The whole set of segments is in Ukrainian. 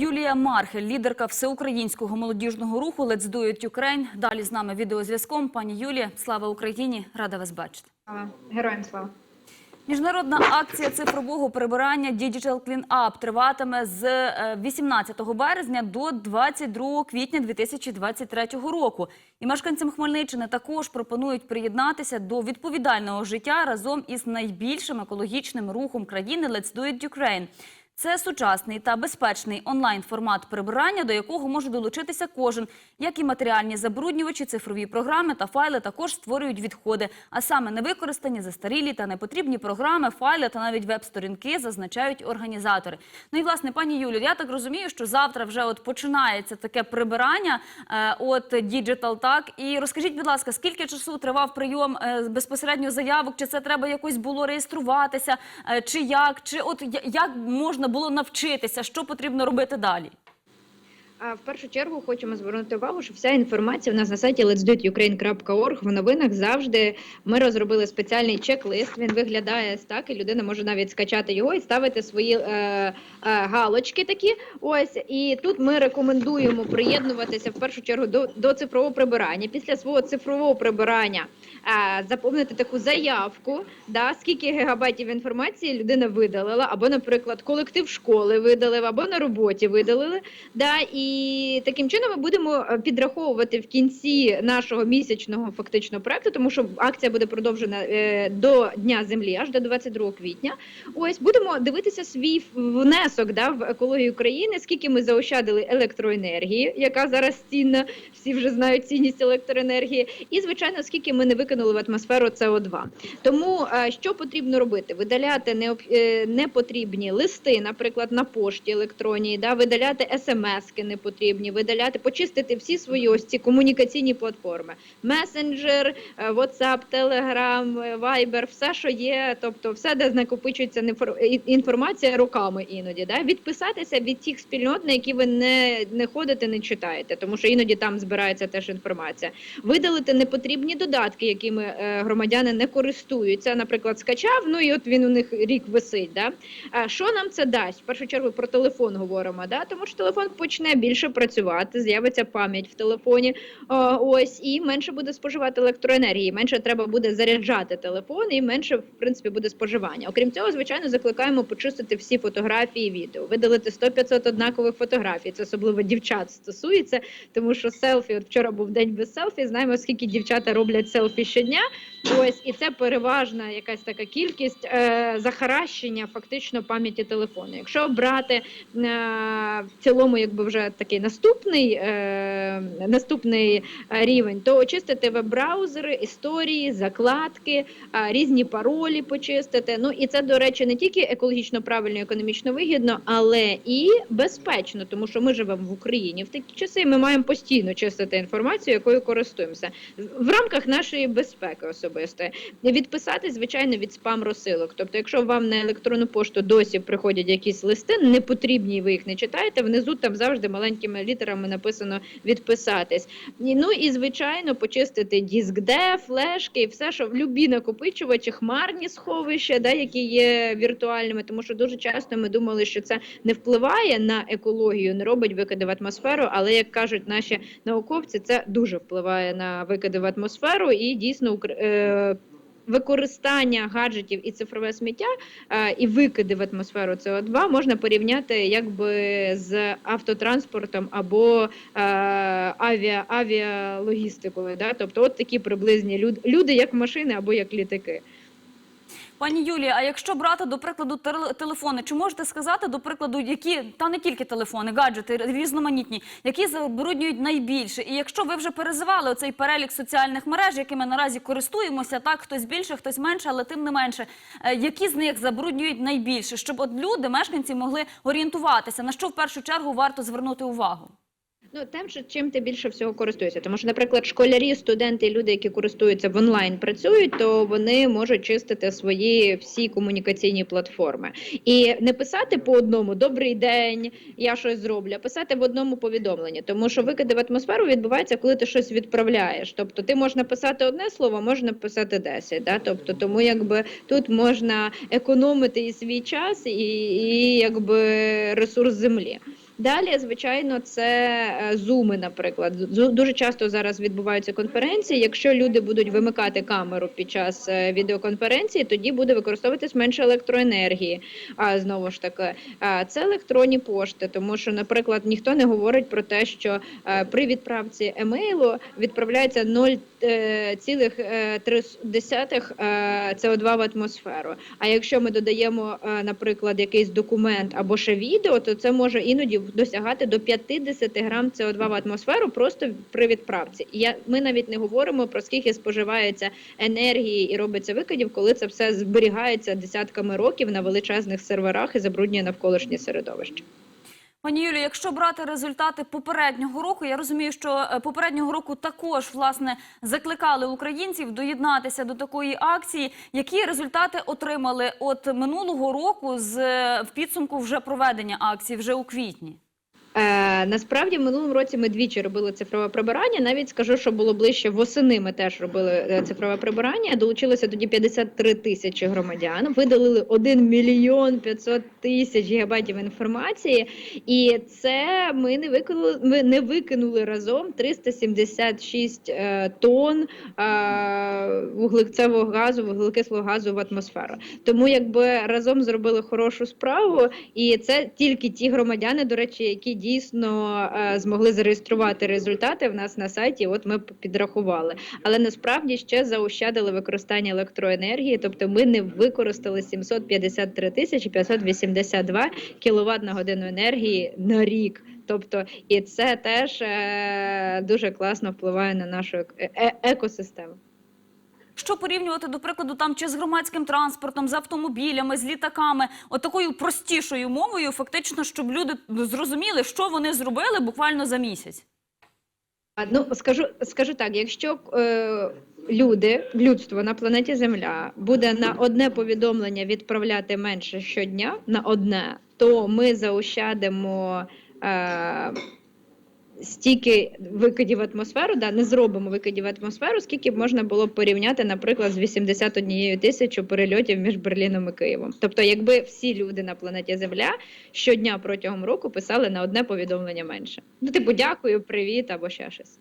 Юлія Мархель, лідерка всеукраїнського молодіжного руху Let's Do It Ukraine. Далі з нами відеозв'язком. Пані Юлія, слава Україні! Рада вас бачити. Героям слава. Міжнародна акція цифрового прибирання Digital Clean Up триватиме з е, 18 березня до 22 квітня 2023 року. І мешканцям Хмельниччини також пропонують приєднатися до відповідального життя разом із найбільшим екологічним рухом країни Let's Do It Ukraine. Це сучасний та безпечний онлайн-формат прибирання, до якого може долучитися кожен. Як і матеріальні забруднювачі, цифрові програми та файли також створюють відходи, а саме невикористані, застарілі та непотрібні програми, файли та навіть веб-сторінки зазначають організатори. Ну і власне, пані Юлю, я так розумію, що завтра вже от починається таке прибирання е, от Digital, так і розкажіть, будь ласка, скільки часу тривав прийом е, безпосередньо заявок? Чи це треба якось було реєструватися, е, чи як, чи от як можна було навчитися, що потрібно робити далі? А в першу чергу хочемо звернути увагу, що вся інформація у нас на сайті letsdoitukraine.org в новинах завжди ми розробили спеціальний чек-лист. Він виглядає так, і людина може навіть скачати його і ставити свої е, е, галочки такі. Ось і тут ми рекомендуємо приєднуватися в першу чергу до, до цифрового прибирання. Після свого цифрового прибирання заповнити таку заявку, да, скільки гігабайтів інформації людина видалила, або, наприклад, колектив школи видалив, або на роботі видалили. Да, і таким чином ми будемо е, підраховувати в кінці нашого місячного фактично проекту, тому що акція буде продовжена е, до Дня землі, аж до 22 квітня. Ось будемо дивитися свій внесок да, в екологію країни, скільки ми заощадили електроенергії, яка зараз цінна, всі вже знають цінність електроенергії, і звичайно, скільки ми не викинули в атмосферу СО2. Тому е, що потрібно робити? Видаляти е, непотрібні листи, наприклад, на пошті електронній, да, видаляти смски непотрібні, видаляти, почистити всі свої ось ці комунікаційні платформи. Месенджер, е, WhatsApp, Telegram, Viber, все, що є, тобто все, де накопичується інформація роками іноді. Да? Відписатися від тих спільнот, на які ви не, не ходите, не читаєте, тому що іноді там збирається теж інформація. Видалити непотрібні додатки, якими е, громадяни не користуються. Наприклад, скачав, ну і от він у них рік висить. Да? А що нам це дасть? В першу чергу про телефон говоримо, да? тому що телефон почне більше працювати, з'явиться пам'ять в телефоні. Ось і менше буде споживати електроенергії, менше треба буде заряджати телефон, і менше в принципі буде споживання. Окрім цього, звичайно, закликаємо почистити всі фотографії, відео, видалити 100-500 однакових фотографій. Це особливо дівчат стосується, тому що селфі, от вчора був день без селфі. Знаємо, скільки дівчата роблять селфі щодня. Ось і це переважна якась така кількість е, захаращення фактично пам'яті телефону. Якщо брати е, в цілому, якби вже такий наступний, е, наступний е, рівень, то очистити веб-браузери, історії, закладки, е, різні паролі почистити. Ну і це, до речі, не тільки екологічно правильно, економічно вигідно, але і безпечно, тому що ми живемо в Україні в такі часи. Ми маємо постійно чистити інформацію, якою користуємося в рамках нашої безпеки особистої. Відписати, звичайно, від спам розсилок. Тобто, якщо вам на електронну пошту досі приходять якісь листи, непотрібні, і ви їх не читаєте, внизу там завжди маленькими літерами написано відписатись. Ну і звичайно, почистити диск Д, флешки і все, що в любі накопичувачі, хмарні сховища, да, які є віртуальними, тому що дуже часто ми думали, що це не впливає на екологію, не робить викиди в атмосферу. Але як кажуть наші науковці, це дуже впливає на викиди в атмосферу і дійсно е, Використання гаджетів і цифрове сміття е, і викиди в атмосферу СО2 можна порівняти якби з автотранспортом або е, авіа, авіалогістикою. Да? Тобто, от такі приблизні люди, люди, як машини або як літаки. Пані Юлія, а якщо брати до прикладу тел- телефони, чи можете сказати до прикладу, які та не тільки телефони, гаджети різноманітні, які забруднюють найбільше? І якщо ви вже перезивали оцей перелік соціальних мереж, якими наразі користуємося, так хтось більше, хтось менше, але тим не менше, е, які з них забруднюють найбільше, щоб от люди, мешканці, могли орієнтуватися, на що в першу чергу варто звернути увагу? Ну, тим, що чим ти більше всього користуєшся. Тому що, наприклад, школярі, студенти, люди, які користуються в онлайн, працюють, то вони можуть чистити свої всі комунікаційні платформи. І не писати по одному Добрий день, я щось зроблю, а писати в одному повідомленні. Тому що викиди в атмосферу відбуваються, коли ти щось відправляєш. Тобто ти можна писати одне слово, можна писати 10. Да? Тобто, тому якби тут можна економити і свій час, і, і якби ресурс землі. Далі, звичайно, це е, зуми, наприклад. Дуже часто зараз відбуваються конференції. Якщо люди будуть вимикати камеру під час е, відеоконференції, тоді буде використовуватись менше електроенергії. А знову ж таки, це електронні пошти, тому що, наприклад, ніхто не говорить про те, що е, при відправці емейлу відправляється 0,3 СО2 в атмосферу. А якщо ми додаємо, наприклад, якийсь документ або ще відео, то це може іноді досягати до 50 грам СО2 в атмосферу просто при відправці. Я ми навіть не говоримо про скільки споживається енергії і робиться викидів, коли це все зберігається десятками років на величезних серверах і забруднює навколишнє середовище. Пані Юлі, якщо брати результати попереднього року, я розумію, що е, попереднього року також власне закликали українців доєднатися до такої акції. Які результати отримали от минулого року з е, в підсумку вже проведення акції вже у квітні? Е, насправді в минулому році ми двічі робили цифрове прибирання. Навіть скажу, що було ближче восени. Ми теж робили е, цифрове прибирання. Долучилося тоді 53 тисячі громадян. Видалили 1 мільйон 500 тисяч гігабайтів інформації, і це ми не викинули. Ми не викинули разом 376 е, тонн е, вуглекцевого газу, вуглекислого газу в атмосферу. Тому якби разом зробили хорошу справу, і це тільки ті громадяни, до речі, які дійсно е, змогли зареєструвати результати в нас на сайті. От ми підрахували. Але насправді ще заощадили використання електроенергії, тобто ми не використали 753 тисячі 582 кіловат на годину енергії на рік. Тобто, і це теж е, дуже класно впливає на нашу е- екосистему. Що порівнювати, до прикладу, там чи з громадським транспортом, з автомобілями, з літаками, от такою простішою мовою, фактично, щоб люди зрозуміли, що вони зробили буквально за місяць. Ну скажу, скажу так: якщо е, люди, людство на планеті Земля буде на одне повідомлення відправляти менше щодня на одне, то ми заощадимо. Е, Стільки викидів в атмосферу, да, не зробимо викидів в атмосферу, скільки б можна було порівняти, наприклад, з 81 тисячу перельотів між Берліном і Києвом. Тобто, якби всі люди на планеті Земля щодня протягом року писали на одне повідомлення менше. Ну, типу, дякую, привіт або ще щось.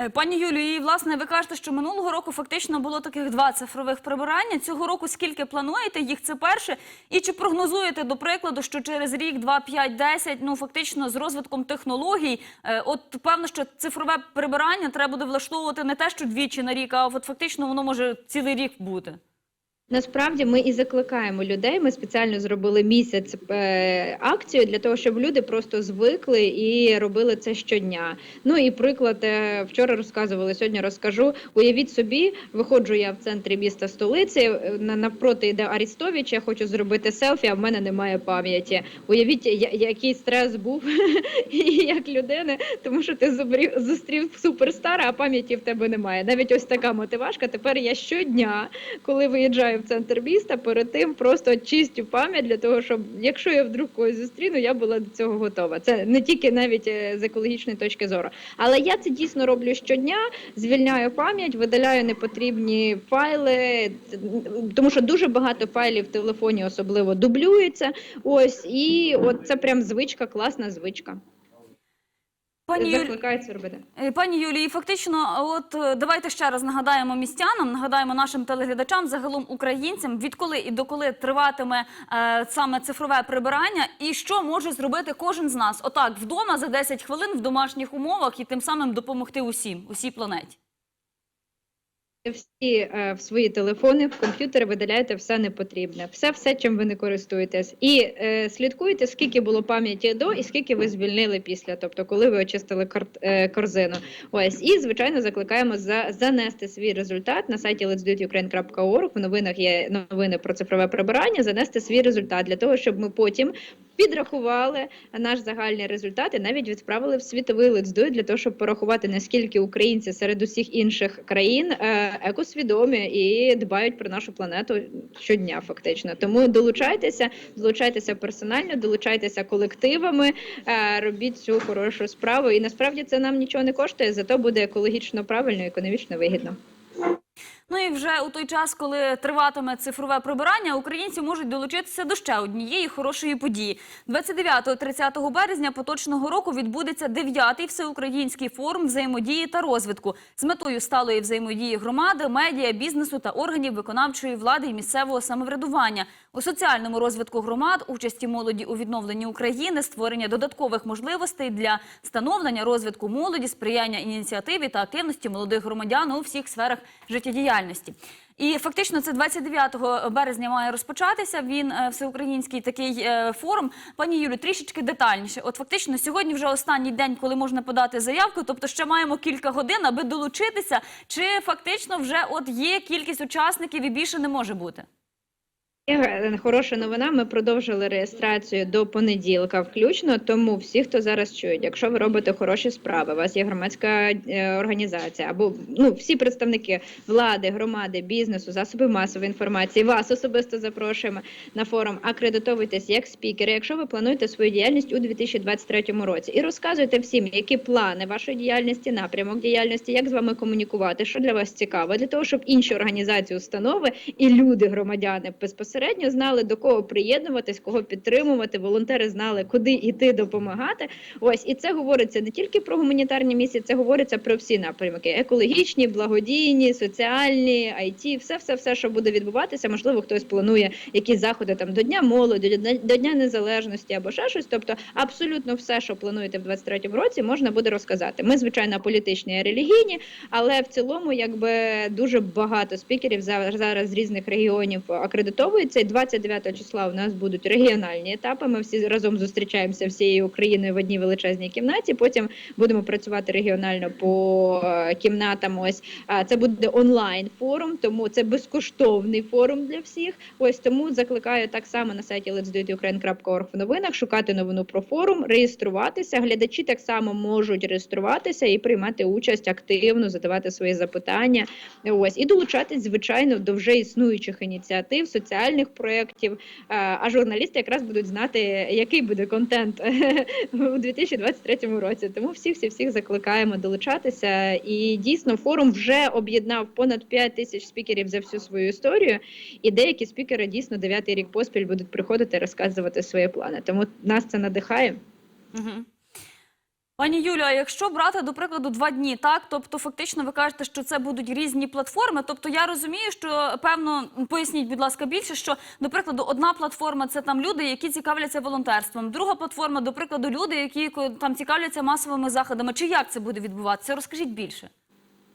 Е, Пані Юлію, і власне ви кажете, що минулого року фактично було таких два цифрових прибирання. Цього року скільки плануєте їх? Це перше. І чи прогнозуєте до прикладу, що через рік, два, п'ять, десять, ну фактично з розвитком технологій, е, от певно, що цифрове прибирання треба буде влаштовувати не те, що двічі на рік, а от фактично воно може цілий рік бути. Насправді ми і закликаємо людей. Ми спеціально зробили місяць е, акцію для того, щоб люди просто звикли і робили це щодня. Ну і приклад е, вчора розказували, сьогодні розкажу. Уявіть собі, виходжу я в центрі міста столиці. е, На навпроти йде Арістович. Я хочу зробити селфі, а в мене немає пам'яті. Уявіть, я- який стрес був як людини, тому що ти зустрів суперстара, а пам'яті в тебе немає. Навіть ось така мотивашка. Тепер я щодня коли виїжджаю в центр міста, перед тим просто чистю пам'ять для того, щоб якщо я вдруг когось зустріну, я була до цього готова. Це не тільки навіть е, з екологічної точки зору. Але я це дійсно роблю щодня, звільняю пам'ять, видаляю непотрібні файли, тому що дуже багато файлів в телефоні особливо дублюється. Ось і от це прям звичка, класна звичка. Пані Юлі... Закликаю це робити. Е, Пані Юлії, фактично, от е, давайте ще раз нагадаємо містянам, нагадаємо нашим телеглядачам, загалом українцям, відколи і доколи триватиме е, саме цифрове прибирання, і що може зробити кожен з нас, отак вдома за 10 хвилин в домашніх умовах, і тим самим допомогти усім, усій планеті. Всі е, в свої телефони, в комп'ютери видаляєте все непотрібне, все, все, чим ви не користуєтесь, і е, слідкуйте, скільки було пам'яті до і скільки ви звільнили після, тобто коли ви очистили кар- е, корзину. Ось і звичайно закликаємо за занести свій результат на сайті let'sdoitukraine.org. В новинах є новини про цифрове прибирання. Занести свій результат для того, щоб ми потім. Підрахували наш загальний результат і навіть відправили в світовий Let's для того, щоб порахувати наскільки українці серед усіх інших країн е, екосвідомі і дбають про нашу планету щодня, фактично. Тому долучайтеся, долучайтеся персонально, долучайтеся колективами, е, робіть цю хорошу справу. І насправді це нам нічого не коштує, зато буде екологічно правильно, економічно вигідно. Ну і вже у той час, коли триватиме цифрове прибирання, українці можуть долучитися до ще однієї хорошої події. 29-30 березня поточного року відбудеться 9-й всеукраїнський форум взаємодії та розвитку з метою сталої взаємодії громади, медіа, бізнесу та органів виконавчої влади і місцевого самоврядування у соціальному розвитку громад, участі молоді у відновленні України, створення додаткових можливостей для становлення розвитку молоді, сприяння ініціативі та активності молодих громадян у всіх сферах життєдіяльності. І фактично це 29 березня має розпочатися. Він е, всеукраїнський такий е, форум. Пані Юлю, трішечки детальніше. От фактично сьогодні вже останній день, коли можна подати заявку. Тобто ще маємо кілька годин, аби долучитися. Чи фактично вже от є кількість учасників і більше не може бути? Е, Хороша новина. Ми продовжили реєстрацію до понеділка, включно. Тому всі, хто зараз чують, якщо ви робите хороші справи, у вас є громадська е, організація або ну всі представники влади, громади, бізнесу, засоби масової інформації, вас особисто запрошуємо на форум. Акредитовуйтесь як спікери, якщо ви плануєте свою діяльність у 2023 році, і розказуйте всім, які плани вашої діяльності, напрямок діяльності, як з вами комунікувати, що для вас цікаво, для того, щоб інші організації, установи і люди, громадяни безпосередньо знали до кого приєднуватись, кого підтримувати. Волонтери знали, куди йти допомагати. Ось і це говориться не тільки про гуманітарні місії, це говориться про всі напрямки: екологічні, благодійні, соціальні, IT, все, все, все, що буде відбуватися. Можливо, хтось планує якісь заходи там до Дня молоді, до Дня- Незалежності або ще щось. Тобто, абсолютно все, що плануєте в 23-му році, можна буде розказати. Ми, звичайно, політичні і релігійні, але в цілому, якби дуже багато спікерів зараз, з різних регіонів акредитовується. І 29 числа у нас будуть регіональні етапи. Ми всі разом зустрічаємося всією Україною в одній величезній кімнаті. Потім будемо працювати регіонально по е, кімнатам. Ось а, це буде онлайн форум, тому це безкоштовний форум для всіх. Ось тому закликаю так само на сайті let'sdoitukraine.org в новинах шукати новину про форум, реєструватися. Глядачі так само можуть реєструватися і приймати участь активно, задавати свої запитання. Ось і долучатись, звичайно, до вже існуючих ініціатив, соціальних проєктів. Е, А журналісти якраз будуть знати, який буде контент у 2023 році. Тому всіх всіх всіх закликаємо долучатися. І дійсно форум вже об'єднав понад 5 тисяч спікерів за всю свою історію. І деякі спікери дійсно дев'ятий рік поспіль будуть приходити розказувати свої плани. Тому нас це надихає. Угу. Пані Юлія, якщо брати, до прикладу, два дні, так? Тобто, фактично, ви кажете, що це будуть різні платформи. Тобто, я розумію, що певно, поясніть, будь ласка, більше, що, до прикладу, одна платформа це там люди, які цікавляться волонтерством. Друга платформа, до прикладу, люди, які там цікавляться масовими заходами. Чи як це буде відбуватися? Розкажіть більше.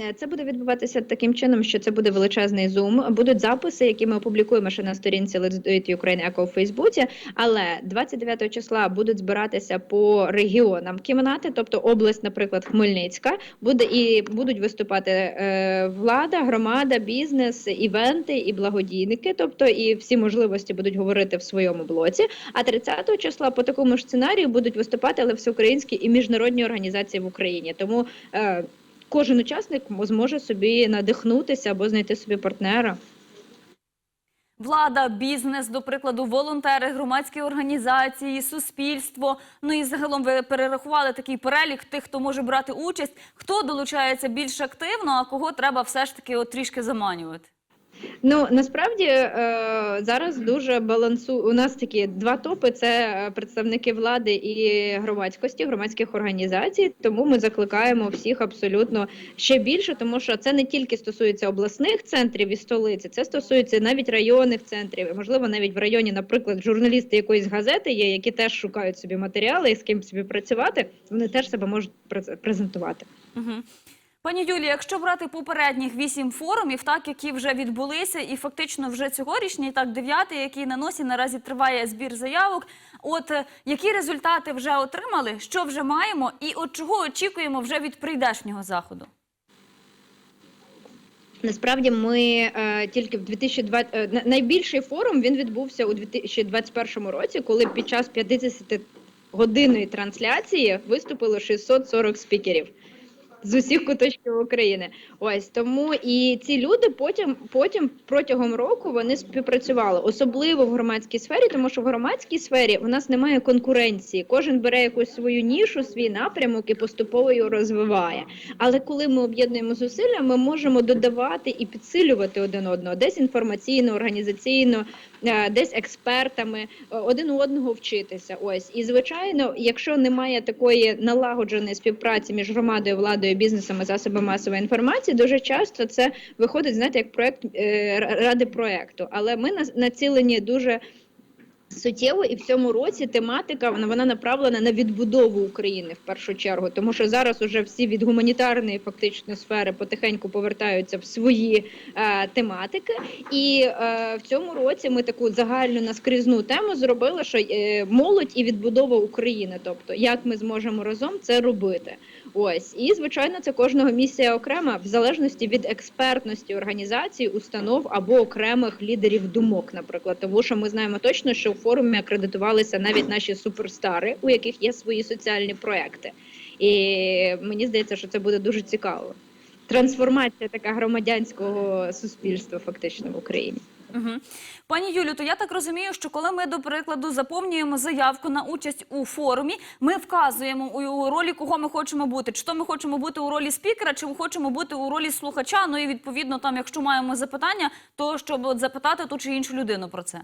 Е, Це буде відбуватися таким чином, що це буде величезний зум. Будуть записи, які ми опублікуємо ще на сторінці Let's Do It Ukraine Eco у Фейсбуці. Але 29 числа будуть збиратися по регіонам кімнати, тобто область, наприклад, Хмельницька, буде і будуть виступати е, влада, громада, бізнес, івенти і благодійники. Тобто, і всі можливості будуть говорити в своєму блоці. А 30 числа по такому ж сценарію будуть виступати але всеукраїнські і міжнародні організації в Україні. Тому е, кожен учасник зможе собі надихнутися або знайти собі партнера. Влада, бізнес, до прикладу, волонтери, громадські організації, суспільство. Ну і загалом ви перерахували такий перелік тих, хто може брати участь, хто долучається більш активно, а кого треба все ж таки от трішки заманювати. Ну насправді е, зараз дуже балансу. У нас такі два топи: це е, представники влади і громадськості, громадських організацій. Тому ми закликаємо всіх абсолютно ще більше, тому що це не тільки стосується обласних центрів і столиці, це стосується навіть районних центрів. Можливо, навіть в районі, наприклад, журналісти якоїсь газети є, які теж шукають собі матеріали і з ким собі працювати. Вони теж себе можуть през- презентувати. Угу. Пані Юлі, якщо брати попередніх вісім форумів, так які вже відбулися, і фактично вже цьогорічний, так дев'ятий, який на носі наразі триває збір заявок. От е, які результати вже отримали, що вже маємо, і от чого очікуємо вже від прийдешнього заходу? Насправді ми е, тільки в 2020... е, на- найбільший форум він відбувся у 2021 році, коли під час 50 годинної трансляції виступило 640 спікерів. З усіх куточків України. Ось тому і ці люди потім, потім протягом року вони співпрацювали, особливо в громадській сфері, тому що в громадській сфері у нас немає конкуренції. Кожен бере якусь свою нішу, свій напрямок і поступово його розвиває. Але коли ми об'єднуємо зусилля, ми можемо додавати і підсилювати один одного, десь інформаційно, організаційно, е, десь експертами е, один одного вчитися. Ось і звичайно, якщо немає такої налагодженої співпраці між громадою, владою, бізнесом і засобами масової інформації, дуже часто це виходить, знаєте, як проект е, ради проекту. Але ми націлені дуже. Суттєво і в цьому році тематика вона, вона направлена на відбудову України в першу чергу, тому що зараз уже всі від гуманітарної фактично сфери потихеньку повертаються в свої е, тематики. І е, в цьому році ми таку загальну наскрізну тему зробили, що е, молодь і відбудова України, тобто як ми зможемо разом це робити. Ось і звичайно, це кожного місія окрема, в залежності від експертності організації, установ або окремих лідерів думок, наприклад, тому що ми знаємо точно, що в форумі акредитувалися навіть наші суперстари, у яких є свої соціальні проекти. І мені здається, що це буде дуже цікаво. Трансформація така громадянського суспільства, фактично в Україні. Угу. Пані Юлю, то я так розумію, що коли ми, до прикладу, заповнюємо заявку на участь у форумі, ми вказуємо у ролі, кого ми хочемо бути. Чи то ми хочемо бути у ролі спікера, чи ми хочемо бути у ролі слухача. Ну і відповідно, там, якщо маємо запитання, то щоб запитати ту чи іншу людину про це.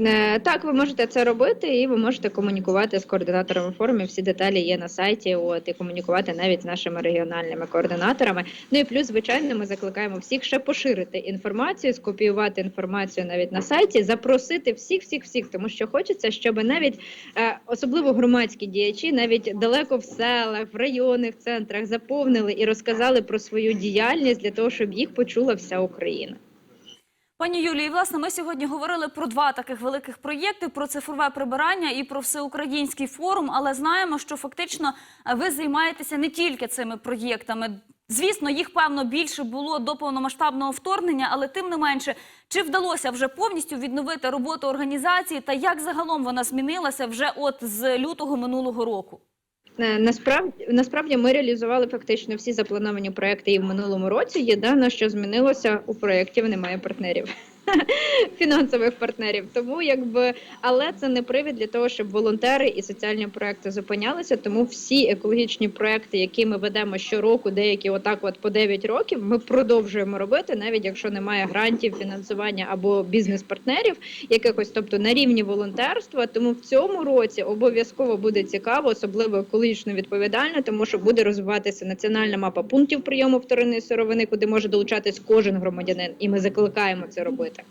Е, Так, ви можете це робити, і ви можете комунікувати з координаторами форумів. Всі деталі є на сайті. От і комунікувати навіть з нашими регіональними координаторами. Ну і плюс, звичайно, ми закликаємо всіх ще поширити інформацію, скопіювати інформацію навіть на сайті, запросити всіх, всіх, всіх, тому що хочеться, щоб навіть е, особливо громадські діячі, навіть далеко в селах, в районних центрах заповнили і розказали про свою діяльність для того, щоб їх почула вся Україна. Пані Юлії, власне, ми сьогодні говорили про два таких великих проєкти: про цифрове прибирання і про всеукраїнський форум. Але знаємо, що фактично е, ви займаєтеся не тільки цими проєктами. Звісно, їх певно більше було до повномасштабного вторгнення, але тим не менше, чи вдалося вже повністю відновити роботу організації, та як загалом вона змінилася вже от з лютого минулого року? Е, Насправді насправді ми реалізували фактично всі заплановані проекти і в минулому році. Єдине, що змінилося у проєктів, немає партнерів. Фінансових партнерів, тому якби, але це не привід для того, щоб волонтери і соціальні проекти зупинялися. Тому всі екологічні проекти, які ми ведемо щороку, деякі отак, от по 9 років, ми продовжуємо робити, навіть якщо немає грантів, фінансування або бізнес-партнерів, якихось, тобто на рівні волонтерства. Тому в цьому році обов'язково буде цікаво, особливо екологічно відповідально, тому що буде розвиватися національна мапа пунктів прийому вторинної сировини, куди може долучатись кожен громадянин, і ми закликаємо це робити. это.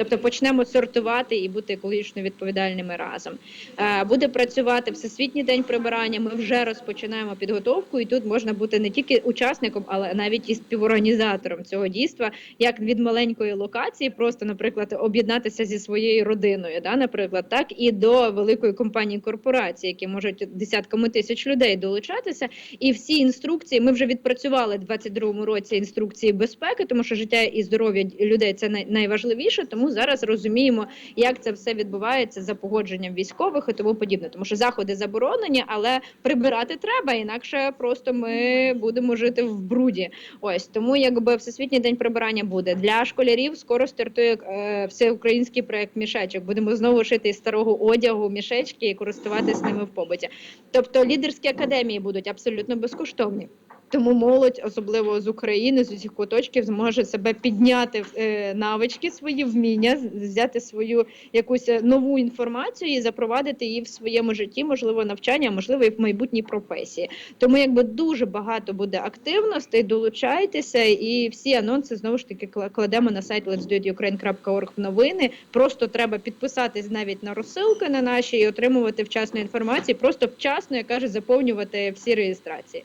Тобто почнемо сортувати і бути екологічно відповідальними разом. Е, Буде працювати всесвітній день прибирання. Ми вже розпочинаємо підготовку, і тут можна бути не тільки учасником, але навіть і співорганізатором цього дійства, як від маленької локації, просто, наприклад, об'єднатися зі своєю родиною, да, наприклад, так і до великої компанії корпорації, які можуть десятками тисяч людей долучатися. І всі інструкції ми вже відпрацювали в 22-му році інструкції безпеки, тому що життя і здоров'я людей це найважливіше. Тому зараз розуміємо, як це все відбувається за погодженням військових і тому подібне. Тому що заходи заборонені, але прибирати треба, інакше просто ми будемо жити в бруді. Ось тому, якби всесвітній день прибирання буде для школярів. Скоро стартує е, всеукраїнський проект мішечок. Будемо знову шити із старого одягу мішечки і користуватися ними в побуті. Тобто лідерські академії будуть абсолютно безкоштовні. Тому молодь, особливо з України, з усіх куточків, зможе себе підняти е, навички, свої вміння, взяти свою якусь е, нову інформацію і запровадити її в своєму житті, можливо, навчання, можливо, і в майбутній професії. Тому якби дуже багато буде активностей, долучайтеся, і всі анонси знову ж таки кла- кладемо на сайт let'sdoitukraine.org в новини. Просто треба підписатись навіть на розсилки на наші і отримувати вчасну інформацію. Просто вчасно, як каже, заповнювати всі реєстрації.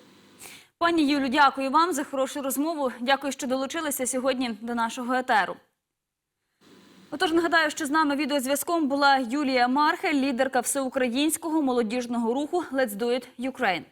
Пані Юлю, дякую вам за хорошу розмову. Дякую, що долучилися сьогодні до нашого етеру. Отож, нагадаю, що з нами відеозв'язком була Юлія Мархель, лідерка всеукраїнського молодіжного руху «Let's do it Ukraine».